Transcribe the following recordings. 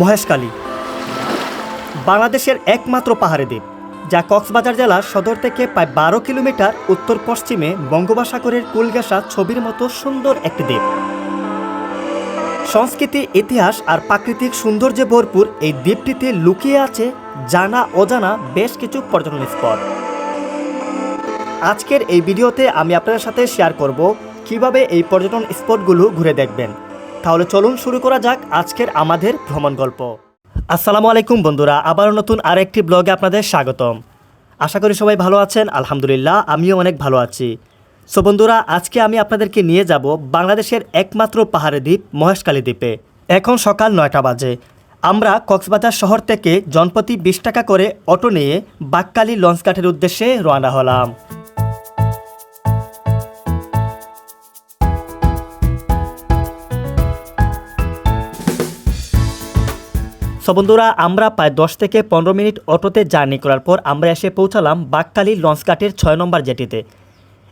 মহেশখালী বাংলাদেশের একমাত্র পাহাড়ি দ্বীপ, যা কক্সবাজার জেলার সদর থেকে প্রায় বারো কিলোমিটার উত্তর পশ্চিমে বঙ্গোপসাগরের কুলগাসা ছবির মতো সুন্দর একটি দ্বীপ। সংস্কৃতি, ইতিহাস আর প্রাকৃতিক সৌন্দর্যে ভরপুর এই দ্বীপটিতে লুকিয়ে আছে জানা অজানা বেশ কিছু পর্যটন স্পট। আজকের এই ভিডিওতে আমি আপনাদের সাথে শেয়ার করব কীভাবে এই পর্যটন স্পটগুলো ঘুরে দেখবেন। তাহলে চলুন শুরু করা যাক আজকের আমাদের ভ্রমণ গল্প। আসসালামু আলাইকুম বন্ধুরা, আবারও নতুন আরেকটি ব্লগে আপনাদের স্বাগতম। আশা করি সবাই ভালো আছেন, আলহামদুলিল্লাহ, আমিও অনেক ভালো আছি। সো বন্ধুরা, আজকে আমি আপনাদেরকে নিয়ে যাব বাংলাদেশের একমাত্র পাহাড়ি দ্বীপ মহেশখালী দ্বীপে। এখন সকাল নয়টা বাজে। আমরা কক্সবাজার শহর থেকে জনপ্রতি বিশ টাকা করে অটো নিয়ে বাক্কালি লঞ্চঘাটের উদ্দেশ্যে রওনা হলাম। সো বন্ধুরা আমরা প্রায় দশ থেকে পনেরো মিনিট অটোতে জার্নি করার পর আমরা এসে পৌঁছালাম বাকখালী লঞ্চঘাটের ছয় নম্বর জেটিতে।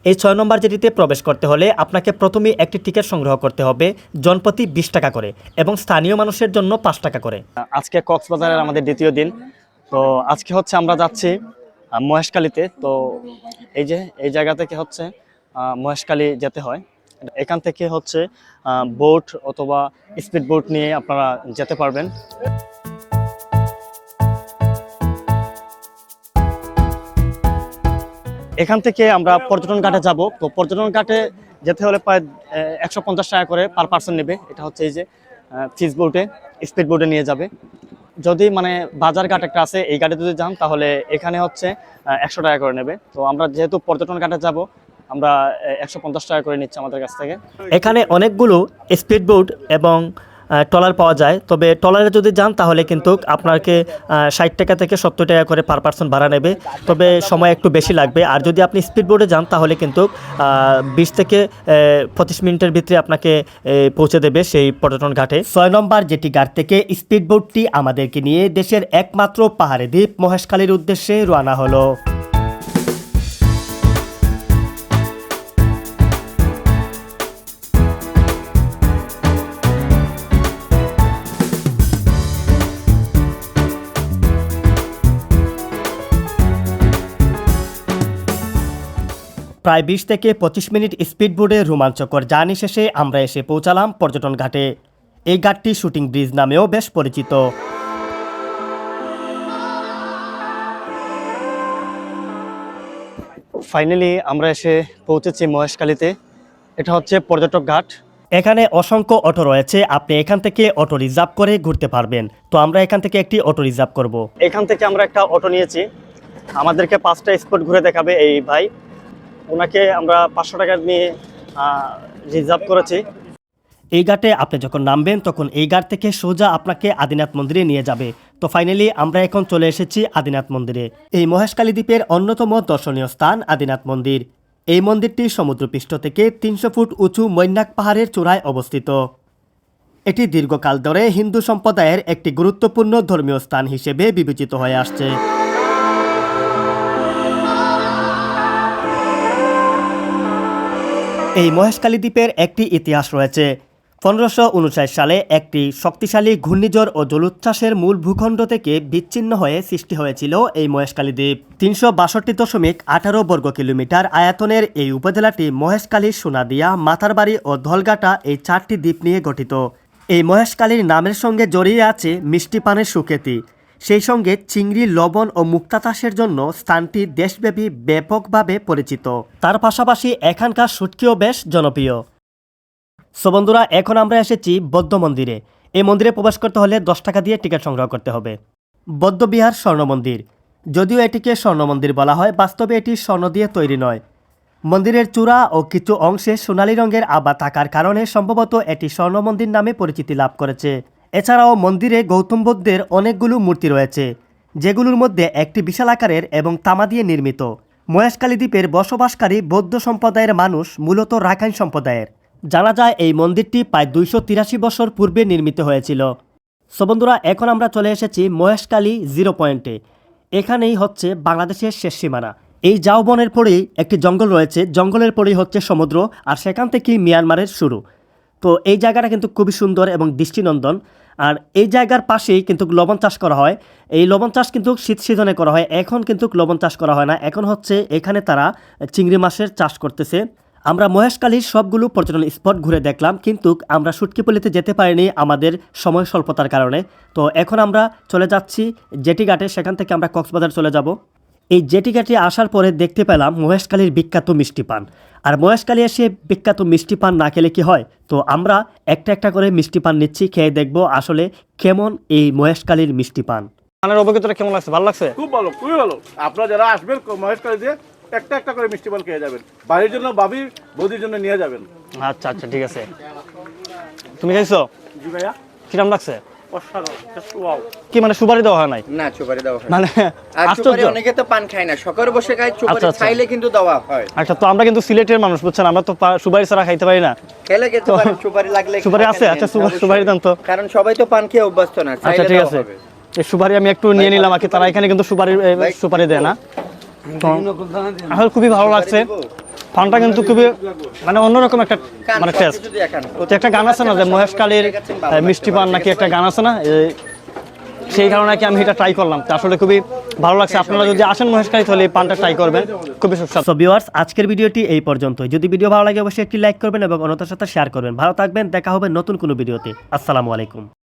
এই ছয় নম্বর জেটিতে প্রবেশ করতে হলে আপনাকে প্রথমেই একটি টিকিট সংগ্রহ করতে হবে জনপ্রতি বিশ টাকা করে এবং স্থানীয় মানুষের জন্য পাঁচ টাকা করে। আজকে কক্সবাজারের আমাদের দ্বিতীয় দিন। তো আজকে হচ্ছে আমরা যাচ্ছি আহ, মহেশখালীতে। তো এই যে এই জায়গা থেকে হচ্ছে আহ, মহেশখালী যেতে হয়। এখান থেকে হচ্ছে বোট অথবা স্পিড বোট নিয়ে আপনারা যেতে পারবেন। এখান থেকে আমরা পর্যটন ঘাটে যাব। তো পর্যটন ঘাটে যেতে হলে প্রায় একশো পঞ্চাশ টাকা করে পার পার্সন নেবে। এটা হচ্ছে এই যে ফিস বোটে স্পিড বোটে নিয়ে যাবে। যদি মানে বাজার ঘাট একটা আছে, এই ঘাটে যদি যান, তাহলে এখানে হচ্ছে একশো টাকা করে নেবে। তো আমরা যেহেতু পর্যটন ঘাটে যাব, আমরা একশো পঞ্চাশ টাকা করে নিচ্ছি আমাদের কাছ থেকে। এখানে অনেকগুলো স্পিড বোট এবং ট্রলার পাওয়া যায়। তবে ট্রলারে যদি যান, তাহলে কিন্তু আপনাকে ষাট টাকা থেকে সত্তর টাকা করে পার পার্সন ভাড়া নেবে। তবে সময় একটু বেশি লাগবে। আর যদি আপনি স্পিড বোটে যান, তাহলে কিন্তু বিশ থেকে পঁচিশ মিনিটের ভিতরে আপনাকে পৌঁছে দেবে সেই পর্যটন ঘাটে। ছয় নম্বর যেটি ঘাট থেকে স্পিড বোটটি আমাদেরকে নিয়ে দেশের একমাত্র পাহাড়ি দ্বীপ মহেশখালীর উদ্দেশ্যে রওনা হলো। প্রায় বিশ থেকে পঁচিশ মিনিট স্পিড বোর্ডে রোমাঞ্চকর জার্নি শেষে আমরা এসে পৌঁছালাম পর্যটন ঘাটে। এই ঘাটটি শুটিং ব্রিজ নামেও বেশ পরিচিত। ফাইনালি আমরা এসে পৌঁছেছি মহেশখালীতে। এটা হচ্ছে পর্যটক ঘাট। এখানে অসংখ্য অটো রয়েছে আপনি এখান থেকে অটো রিজার্ভ করে ঘুরতে পারবেন। তো আমরা এখান থেকে একটি অটো রিজার্ভ করব। এখান থেকে আমরা একটা অটো নিয়েছি। আমাদেরকে পাঁচটা স্পট ঘুরে দেখাবে এই ভাই। ওনাকে আমরা পাঁচশো টাকা নিয়ে রিজার্ভ করেছি। এই ঘাটে আপনি যখন নামবেন, তখন এই ঘাট থেকে সোজা আপনাকে আদিনাথ মন্দিরে নিয়ে যাবে। তো ফাইনালি আমরা এখন চলে এসেছি আদিনাথ মন্দিরে। এই মহেশখালী দ্বীপের অন্যতম দর্শনীয় স্থান আদিনাথ মন্দির। এই মন্দিরটি সমুদ্রপৃষ্ঠ থেকে তিনশো ফুট উঁচু মৈনাক পাহাড়ের চূড়ায় অবস্থিত। এটি দীর্ঘকাল ধরে হিন্দু সম্প্রদায়ের একটি গুরুত্বপূর্ণ ধর্মীয় স্থান হিসেবে বিবেচিত হয়ে আসছে। এই মহেশকালী দ্বীপের একটি ইতিহাস রয়েছে। পনেরোশো সালে একটি শক্তিশালী ঘূর্ণিঝড় ও জলোচ্ছ্বাসের মূল ভূখণ্ড থেকে বিচ্ছিন্ন হয়ে সৃষ্টি হয়েছিল এই মহেশখালী দ্বীপ। তিনশো বাষট্টি দশমিক আঠারো বর্গ কিলোমিটার আয়তনের এই উপজেলাটি মহেশখালী সোনাদিয়া, মাথারবাড়ি ও ধলঘাটা এই চারটি দ্বীপ নিয়ে গঠিত। এই মহেশখালীর নামের সঙ্গে জড়িয়ে আছে মিষ্টি পানের সুখ্যাতি। সেই সঙ্গে চিংড়ি, লবণ ও মুক্তা চাষের জন্য স্থানটি দেশব্যাপী ব্যাপকভাবে পরিচিত। তার পাশাপাশি এখানকার সুটকিও বেশ জনপ্রিয়। সো বন্ধুরা, এখন আমরা এসেছি বৌদ্ধ মন্দিরে। এই মন্দিরে প্রবেশ করতে হলে দশ টাকা দিয়ে টিকিট সংগ্রহ করতে হবে। বৌদ্ধবিহার স্বর্ণ মন্দির। যদিও এটিকে স্বর্ণ মন্দির বলা হয়, বাস্তবে এটি স্বর্ণ দিয়ে তৈরি নয়। মন্দিরের চূড়া ও কিছু অংশে সোনালী রঙের আবা থাকার কারণে সম্ভবত এটি স্বর্ণ মন্দির নামে পরিচিতি লাভ করেছে। এছাড়াও মন্দিরে গৌতম বুদ্ধের অনেকগুলো মূর্তি রয়েছে, যেগুলোর মধ্যে একটি বিশাল আকারের এবং তামা দিয়ে নির্মিত। মহেশকালী দ্বীপের বসবাসকারী বৌদ্ধ সম্প্রদায়ের মানুষ মূলত রাখাইন সম্প্রদায়ের। জানা যায় এই মন্দিরটি প্রায় দুইশো তিরাশি বছর পূর্বে নির্মিত হয়েছিল। সো বন্ধুরা, এখন আমরা চলে এসেছি মহেশখালী জিরো পয়েন্টে। এখানেই হচ্ছে বাংলাদেশের শেষ সীমানা। এই জাওবনের পরেই একটি জঙ্গল রয়েছে। জঙ্গলের পরেই হচ্ছে সমুদ্র, আর সেখান থেকেই মিয়ানমারের শুরু। তো এই জায়গাটা কিন্তু খুবই সুন্দর এবং দৃষ্টিনন্দন। আর এই জায়গার পাশেই কিন্তু লবণ চাষ করা হয়। এই লবণ চাষ কিন্তু শীত সিজনে করা হয়, এখন কিন্তু লবণ চাষ করা হয় না। এখন হচ্ছে এখানে তারা চিংড়ি মাছের চাষ করতেছে। আমরা মহেশকালীর সবগুলো পর্যটন স্পট ঘুরে দেখলাম, কিন্তু আমরা সুটকিপল্লিতে যেতে পারিনি আমাদের সময় স্বল্পতার কারণে। তো এখন আমরা চলে যাচ্ছি জেটি ঘাটে সেখান থেকে আমরা কক্সবাজার চলে যাব। এই জেটি ঘাটে আসার পরে দেখতে পেলাম মহেশকালীর বিখ্যাত মিষ্টি পান। আর মহেশকালী এসে বিখ্যাত মিষ্টি পান না খেলে কি হয়? তো আমরা একটা একটা করে মিষ্টি পান নিচ্ছি খেয়ে দেখব আসলে কেমন এই মহেশকালীর মিষ্টি পান। পানের অভিজ্ঞতাটা কেমন লাগছে? ভালো লাগছে? খুব ভালো খুবই ভালো। আপনারা যারা আসবেন মহেশকালী দিয়ে একটা একটা করে মিষ্টি পান খেয়ে যাবেন। বাড়ির জন্য বাবি বৌদির জন্য নিয়ে যাবেন। আচ্ছা আচ্ছা ঠিক আছে। তুমি খাইছো? জি ভাইয়া। কিরম লাগছে। কি মানে সুপারি দেওয়া হয় নাই? না চুপারি দেওয়া হয় মানে আশ্চর্য। অনেকে তো পান খায় না সকালে বসে খায় চুপারি আচ্ছা, আচ্ছা। খাইলে কিন্তু দেওয়া হয়। আচ্ছা তো আমরা কিন্তু সিলেটের মানুষ বুঝছেন? আমরা তো সুপারি ছাড়া খাইতে পারি না। খেলে সুপারি লাগলে সুপারি আছে? আচ্ছা, সুপারি-। দেন তো। কারণ সবাই তো পান খেয়ে অভ্যস্ত না আচ্ছা ঠিক আছে। এই সুপারি আমি একটু নিয়ে নিলাম আর কি তারা এখানে কিন্তু সুপারি সুপারি দেয় না। খুবই ভালো লাগছে। ফানটা কিন্তু খুবই মানে অন্যরকম একটা মানে টেস্ট। তো একটা গান আছে না যে মহেশ কালীর মিষ্টি পান নাকি একটা গান আছে না? সেই কারণে কি আমি এটা ট্রাই করলাম। তো আসলে খুবই ভালো লাগছে। আপনারা যদি আসেন মহেশকালী তাহলে এই পানটা ট্রাই করবেন। খুবই সুস্বাদু। সো ভিউয়ার্স আজকের ভিডিওটি এই পর্যন্তই। যদি ভিডিও ভালো লাগে অবশ্যই একটি লাইক করবেন এবং অন্যদের সাথে শেয়ার করবেন। ভালো থাকবেন। দেখা হবে নতুন কোনো ভিডিওতে। আসসালামু আলাইকুম।